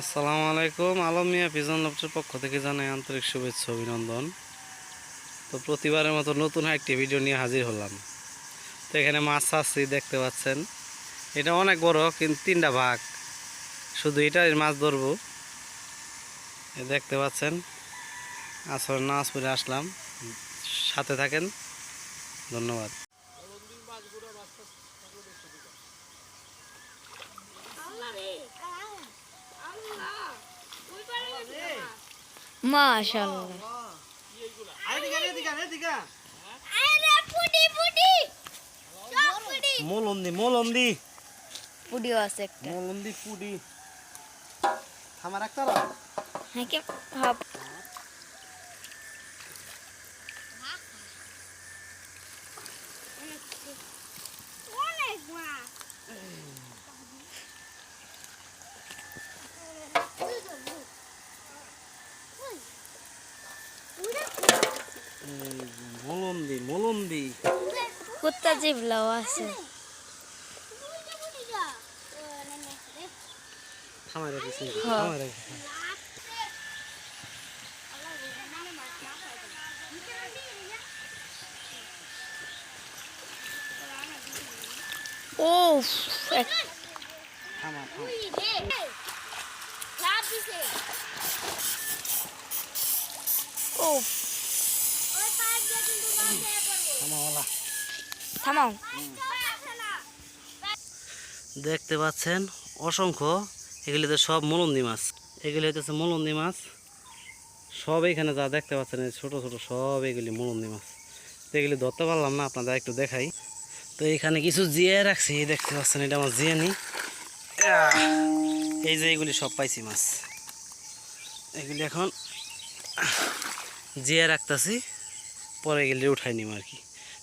আসসালামু আলাইকুম। আলম মিয়া পিজন লফটের পক্ষ থেকে জানাই আন্তরিক শুভেচ্ছা অভিনন্দন। তো প্রতিবারের মতো নতুন একটি ভিডিও নিয়ে হাজির হলাম। তো এখানে মাছ চাচ্ছি দেখতে পাচ্ছেন। এটা অনেক বড়, কিন্তু তিনটা ভাগ। শুধু এটাই মাছ ধরবো। দেখতে পাচ্ছেন, আসর নাচ পরে আসলাম। সাথে থাকেন। ধন্যবাদ। মাশাআল্লাহ। মোলন্দি মোলন্দি। পুডিও আছে একটা। মোলন্দি পুডি। আমার একটা হ্যাঁ কি হাফ মোলন্দি মোলন্দি কুত্তা জিবলাও আছে। ও থামা ও থামাওয়ালা থামাও। দেখতে পাচ্ছেন অসংখ্য এগুলি তো সব মলন্দি মাছ। এগুলি হইতেছে মলন্দি মাছ। সব এখানে যা দেখতে পাচ্ছেন এই ছোট ছোট সব এগুলি মলন্দি মাছ। তো এগুলি ধরতে পারলাম না আপনাদের একটু দেখাই। তো এখানে কিছু জিয়ে রাখছি দেখতে পাচ্ছেন এটা আমার জিয়ে নি এই যে এগুলি সব পাইছি মাছ। এগুলি এখন জিয়ে রাখতেছি পরে এগুলি উঠাই নিম আর কি।